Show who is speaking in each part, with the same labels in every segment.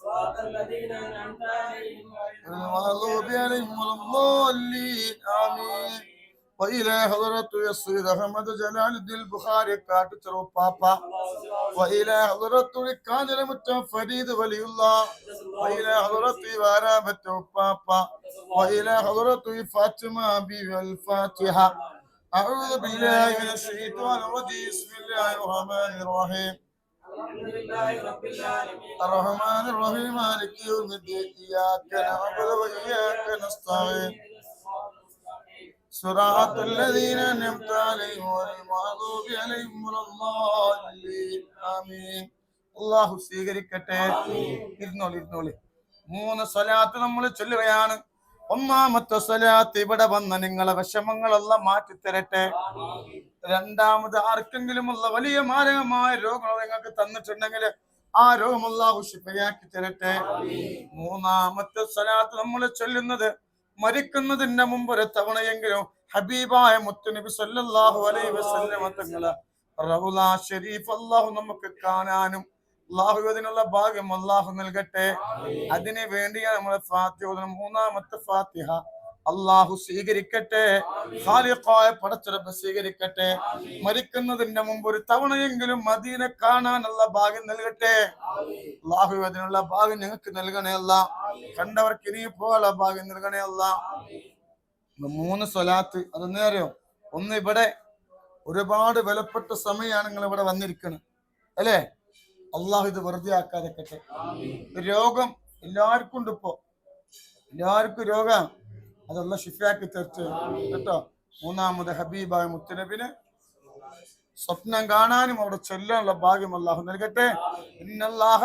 Speaker 1: صراط الذين أنعمت عليهم غير
Speaker 2: المغضوب عليهم ولا الضالين. آمين. وإلى حضرة السيد أحمد جلال الدين البخاري كاتب بابا وإلى حضرة الكاجر متفريد ولي الله. وإلى حضرة وارابة بابا وإلى حضرة فاطمة بي الفاتحة. أعوذ بالله من الشيطان الرجيم. بسم الله الرحمن الرحيم. الرحمن الرحيم مالك يوم الدين إياك نعبد وإياك نستعين صراط الذين أنعمت عليهم غير المغضوب عليهم ولا الضالين آمين അള്ളാഹു സ്വീകരിക്കട്ടെ ഇരുന്നോളി ഇരുന്നോളി മൂന്ന് സ്വലാത്ത് നമ്മൾ ചൊല്ലുകയാണ് ഒന്നാമത്തെ സ്വലാത്ത് ഇവിടെ വന്ന നിങ്ങളെ വിഷമങ്ങളെല്ലാം മാറ്റിത്തരട്ടെ. രണ്ടാമത് ആർക്കെങ്കിലും ഉള്ള വലിയ മാരകമായ രോഗങ്ങൾ നിങ്ങൾക്ക് തന്നിട്ടുണ്ടെങ്കിൽ ആ രോഗം അള്ളാഹു ശിഫയാക്കി തരട്ടെ. മൂന്നാമത്തെ സ്വലാത്ത് നമ്മൾ ചൊല്ലുന്നത് മരിക്കുന്നതിന്റെ മുമ്പ് ഒരു തവണയെങ്കിലും ഹബീബായ മുത്തുനബി സല്ലാഹു അലൈഹി വസല്ലമ തങ്ങളെ ഷരീഫ് അള്ളാഹു നമുക്ക് കാണാനും അള്ളാഹു അതിനുള്ള ഭാഗ്യം അള്ളാഹു നൽകട്ടെ. അതിനു വേണ്ടിയാണ് നമ്മളെ ഫാത്തിഹ. മൂന്നാമത്തെ ഫാത്തിഹ അള്ളാഹു സ്വീകരിക്കട്ടെ. ഖാലിഖായ പടച്ചിറപ്പ് സ്വീകരിക്കട്ടെ. മരിക്കുന്നതിന്റെ മുമ്പ് ഒരു തവണയെങ്കിലും മദീനെ കാണാനുള്ള ഭാഗ്യം നൽകട്ടെ. അള്ളാഹു അതിനുള്ള ഭാഗ്യം ഞങ്ങൾക്ക് നൽകണേ അല്ല. കണ്ടവർക്ക് ഇനി പോലെ ഭാഗ്യം നൽകണേ അല്ല. മൂന്ന് സ്വലാത്ത്. അതൊന്നേ അറിയോ? ഒന്ന് ഇവിടെ ഒരുപാട് വിലപ്പെട്ട സമയമാണ് നിങ്ങൾ ഇവിടെ വന്നിരിക്കുന്നത് അല്ലേ? അള്ളാഹു ഇത് വെറുതെ ആക്കാതെക്കട്ടെ രോഗം എല്ലാവർക്കും ഉണ്ട് ഇപ്പോ. എല്ലാവർക്കും രോഗം. അതെല്ലാം ഷിഫാക്കി തീർച്ച കേട്ടോ? മൂന്നാമത് ഹബീബായ മുത്തനബിന് സ്വപ്നം കാണാനും അവിടെ ചൊല്ലാനുള്ള ഭാഗ്യം അള്ളാഹു നൽകട്ടെ. ഇന്നല്ലാഹ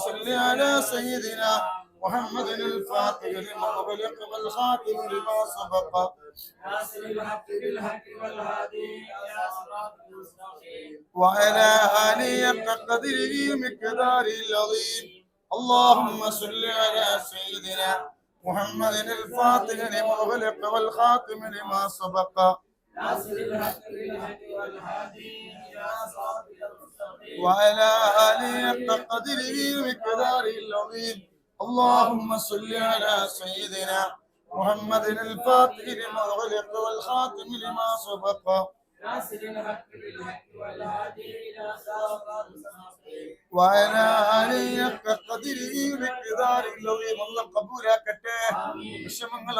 Speaker 2: സല്ലി അലാ അലൻ محمد الفاتح لما أغلق والخاتم لما سبق.
Speaker 1: ناصر الحق بالحق والهادي يا صراط المستقيم
Speaker 2: وعلى آله قدره بمقدار العظيم. اللهم صل على سيدنا محمد الفاتح لما أغلق والخاتم لما سبق.
Speaker 1: ناصر الحق بالحق والهادي يا صراط المستقيم
Speaker 2: وعلى آله قدره بمقدار العظيم. اللهم صل على سيدنا محمد الفاتح لما غلق والخاتم لما سبق.
Speaker 1: ناصر الحق بالحق والهادي إلى صراط مستقيم
Speaker 2: وعلى آله حق قدره بقدار لو يم الله قبول كتاه آمين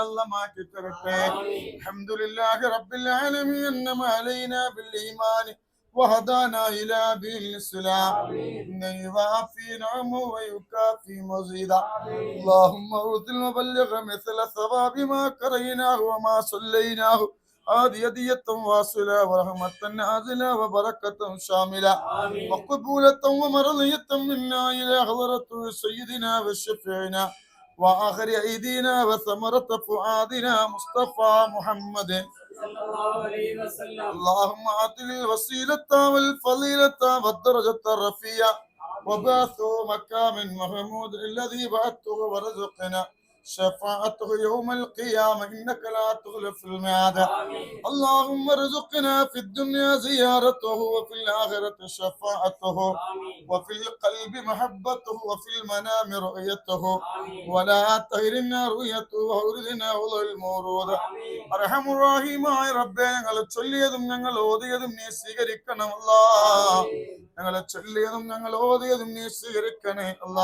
Speaker 2: الله ما كترته الحمد لله رب العالمين إنما علينا بالإيمان. وهدانا إلى دين الإسلام إن يوافي نعمه ويكافي مزيدا. اللهم أرسل وبلغ مثل ثواب ما قريناه وما صليناه. هذه هدية واصلة ورحمة نازلة وبركة شاملة. وقبولة ومرضية منا إلى حضرة سيدنا وشفيعنا. وآخر أيدينا وثمرة فؤادنا مصطفى محمد
Speaker 1: صلى الله عليه وسلم
Speaker 2: اللهم آتِ الوسيلة والفضيلة والدرجة الرفيعة وبعثه مكان محمود الذي بعثته ورزقنا شفاعته يوم القيامة إنك لا تخلف الميعاد اللهم ارزقنا في الدنيا زيارته وفي الآخرة شفاعته وفي القلب محبته وفي المنام رؤيته ولا تهرنا رؤيته وأوردنا وضع المورود അർഹമുറാഹിമായ റബ്ബെ ഞങ്ങളെ ചൊല്ലിയതും ഞങ്ങൾ ഓതിയതും നീ സ്വീകരിക്കണമല്ല ഞങ്ങളെ ചൊല്ലിയതും ഞങ്ങൾ ഓതിയതും നീ സ്വീകരിക്കണേ അല്ല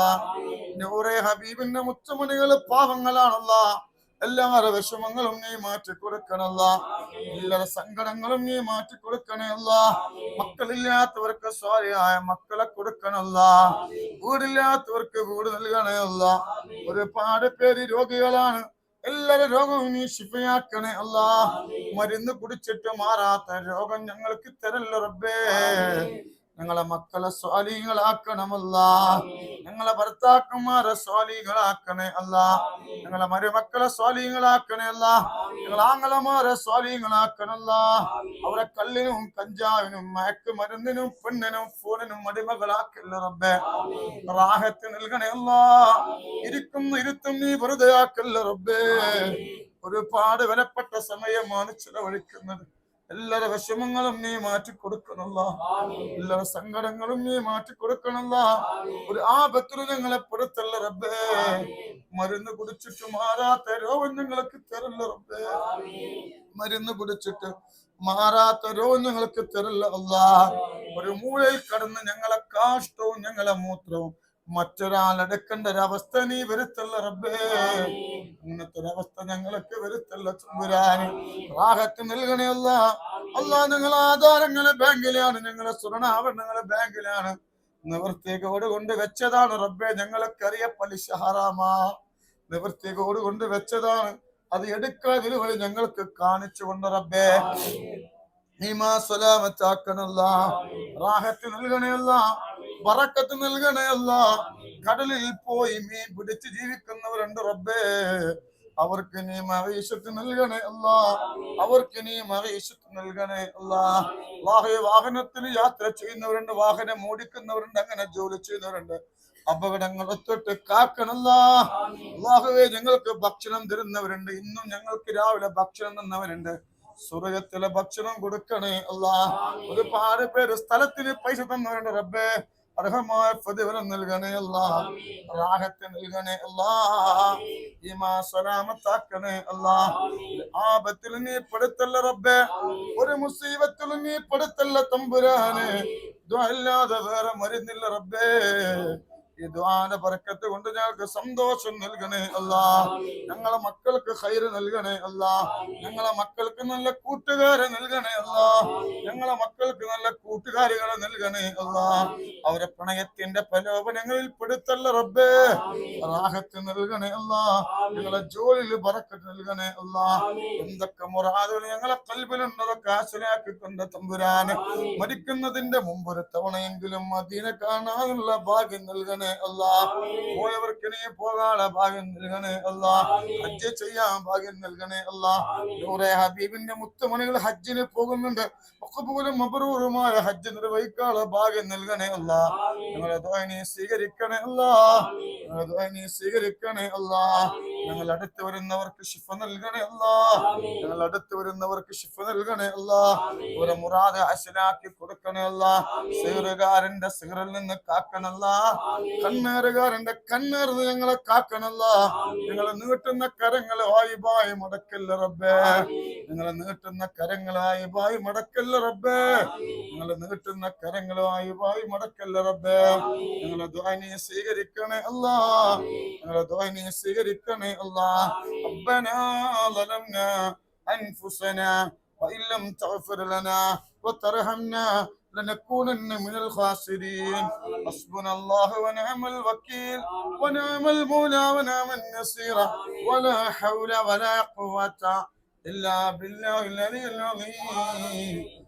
Speaker 2: നൂറെ ഹബീബിന്റെ മുച്ചമണികൾ പാവങ്ങളാണല്ല. എല്ലാവരുടെ വിഷമങ്ങളും നീ മാറ്റി കൊടുക്കണല്ല എല്ലാ സങ്കടങ്ങളും നീ മാറ്റി കൊടുക്കണല്ല മക്കളില്ലാത്തവർക്ക് സ്വാരിയായ മക്കളെ കൊടുക്കണല്ല. വീടില്ലാത്തവർക്ക് വീട് നൽകണയല്ല ഒരുപാട് പേര് രോഗികളാണ്. എല്ലാ രോഗവും നീ ശിഫയാക്കണേ അല്ല. മരുന്ന് കുടിച്ചിട്ട് മാറാത്ത രോഗം ഞങ്ങൾക്ക് തരല്ല റബ്ബേ. ഞങ്ങളെ മക്കളെ സ്വാലികളാക്കണമല്ല ഞങ്ങളെ ഭർത്താക്കന്മാരെ സ്വാലികളാക്കണേ അല്ല. ഞങ്ങളെ മരുമക്കളെ സ്വാലികളാക്കണേ അല്ല. ഞങ്ങൾ ആങ്ങളമാരെ സ്വാലികളാക്കണല്ല അവരെ കല്ലിനും കഞ്ചാവിനും മയക്ക് മരുന്നിനും പെണ്ണിനും ഫോണിനും അടിമകളാക്കല്ല റബ്ബേ. റാഹത്ത് നൽകണേ അല്ല. ഇരിക്കുന്ന ഇരുത്തും നീ വെറുതെ ആക്കല്ല റബ്ബേ ഒരുപാട് വിലപ്പെട്ട സമയമാണ് ചിലവഴിക്കുന്നത്. എല്ലാവരുടെ വിഷമങ്ങളും നീ മാറ്റി കൊടുക്കണല്ല എല്ലാ സങ്കടങ്ങളും നീ മാറ്റി കൊടുക്കണല്ല ഒരു ആപത്തിലും ഞങ്ങളെ പെടുത്തല്ല റബ്ബേ. മരുന്ന് കുടിച്ചിട്ട് മാറാത്ത രോഗം ഞങ്ങൾക്ക് തരല്ല റബ്ബേ. മരുന്ന് കുടിച്ചിട്ട് മാറാത്ത രോഗം ഞങ്ങൾക്ക് തരല്ല അല്ല ഒരു മൂലയിൽ കടന്ന് ഞങ്ങളെ കാഷ്ടവും ഞങ്ങളെ മൂത്രവും മറ്റൊരാൾ എടുക്കേണ്ട ഒരവസ്ഥ നീ വരുത്തല്ല റബ്ബേ. അങ്ങനത്തെ ഒരവസ്ഥ ഞങ്ങൾക്ക് വരുത്തല്ല ചുമ്പുരാന് റാഹത്ത് നൽകണേ അല്ല നിങ്ങൾ ആധാരങ്ങളെ ബാങ്കിലാണ് ഞങ്ങളെ സ്വർണാഭരണങ്ങളെ ബാങ്കിലാണ്. നിവൃത്തികോട് കൊണ്ട് വെച്ചതാണ് റബ്ബേ. ഞങ്ങൾക്കറിയ പലിശ ഹറാമാ. നിവൃത്തികോട് കൊണ്ട് വെച്ചതാണ്. അത് എടുക്കാതിൽ വഴി ഞങ്ങൾക്ക് കാണിച്ചു കൊണ്ട് റബ്ബേ നീമാ സ്വലാമത്താക്കണല്ല റാഹത്ത് നൽകണയല്ല. വറക്കത്ത് നൽകണയല്ല കടലിൽ പോയി മീൻ പിടിച്ച് ജീവിക്കുന്നവരുണ്ട് റബ്ബേ. അവർക്ക് നീ മറീശത്ത് നൽകണേ അല്ല. അവർക്ക് നീ മറീശത്ത് നൽകണേ അല്ല. വാഹന വാഹനത്തിൽ യാത്ര ചെയ്യുന്നവരുണ്ട് വാഹനം ഓടിക്കുന്നവരുണ്ട് അങ്ങനെ ജോലി ചെയ്യുന്നവരുണ്ട്. അപകടങ്ങൾ തൊട്ട് കാക്കണല്ല അള്ളാഹുവേ ഞങ്ങൾക്ക് ഭക്ഷണം തരുന്നവരുണ്ട്. ഇന്നും ഞങ്ങൾക്ക് രാവിലെ ഭക്ഷണം തന്നവരുണ്ട്. സ്വർഗത്തിലെ ഭക്ഷണം കൊടുക്കണേ അല്ലാ. ഒരുപാട് പേര് സ്ഥലത്തിന് പൈസ തന്നവരുണ്ട് റബ്ബേ. അർഹമായ പ്രതിഫലം നൽകണേ അല്ലാ. റാഹത്ത് നൽകണേ അല്ലാ. ഈമാ സലാമത്താക്കണേ അല്ലാ. ആപത്തിൽ നീ പെടുത്തല്ല റബ്ബേ. ഒരു മുസീബത്തിൽ നീ പെടുത്തല്ല തമ്പുരാനെ. ഇതല്ലാതെ വേറെ മരുന്നില്ല റബ്ബേ. ഈ ദ്വാന പറക്കത്ത് കൊണ്ട് ഞങ്ങൾക്ക് സന്തോഷം നൽകണേ അല്ല. ഞങ്ങളെ മക്കൾക്ക് ഹൈറ് നൽകണേ അല്ല. ഞങ്ങളെ മക്കൾക്ക് നല്ല കൂട്ടുകാരെ നൽകണേ അല്ല. ഞങ്ങളെ മക്കൾക്ക് നല്ല കൂട്ടുകാരികളെ നൽകണേ അല്ല. അവരെ പ്രണയത്തിന്റെ പ്രലോഭനങ്ങളിൽ പെടുത്തല്ല റബ്ബേ. റാഹത്ത് നൽകണേ അല്ല. ഞങ്ങളെ ജോലിയിൽ പറക്കത്ത് നൽകണേ അല്ല. എന്തൊക്കെ മുറാദുകൾ ഞങ്ങളെ കൽബിലുണ്ടതൊക്കെ കണ്ട തമ്പുരാന്. മരിക്കുന്നതിന്റെ മുമ്പ് ഒരു തവണയെങ്കിലും അതിനെ കാണാനുള്ള ഭാഗ്യം നൽകണേ അല്ലാ. പോയവർക്ക് നീ പോകാനുള്ള ഭാഗ്യം നൽകണേ അല്ലാ. ഹജ്ജ് ചെയ്യാൻ ഭാഗ്യം നൽകണേ അല്ലാ. നൂറെ ഹബീബിന്റെ മുത്തുമണികൾ ഹജ്ജിന് പോകുന്നുണ്ട്. മക്കബൂലും മബറൂറുമായ ഹജ്ജ് നിർവഹിക്കാനുള്ള ഭാഗ്യം നൽകണേ അല്ലാ. ഞങ്ങളെ ദുആ സ്വീകരിക്കണേ അല്ലാ. ഞങ്ങളെ ദുആ സ്വീകരിക്കണേ അല്ലാ. ഞങ്ങൾ അടുത്ത് വരുന്നവർക്ക് ശിഫ നൽകണേ അല്ലാ. ഞങ്ങൾ അടുത്ത് വരുന്നവർക്ക് ശിഫ നൽകണേ അല്ലാ. ഒരു മുറാദ് അശലാക്കി കൊടുക്കണേ അല്ലാ സീറുകാരന്റെ സീറിൽ നിന്ന് കാക്കണല്ല കണ്ണേറുകാരന്റെ കണ്ണേർന്ന് ഞങ്ങളെ കാക്കണല്ല ഞങ്ങളെ നീട്ടുന്ന കരങ്ങളെ വായുബായി മടക്കല്ല റബ്ബേ ഞങ്ങളെ നീട്ടുന്ന കരങ്ങളെ വായുബായി മടക്കല്ല റബ്ബേ ഞങ്ങളെ നീട്ടുന്ന കരങ്ങളെ വായുബായി മടക്കല്ല റബ്ബേ ഞങ്ങളെ ദ്വാനി സ്വീകരിക്കണേ അല്ലാ ഞങ്ങളെ ദ്വാനി സ്വീകരിക്കണേ അല്ലാ ربنا ظلمنا أنفسنا وإن لم تغفر لنا وترحمنا لنكونن من الخاسرين. حسبنا الله ونعم الوكيل ونعم المولى ونعم النصير ولا حول ولا قوة إلا بالله العلي العظيم.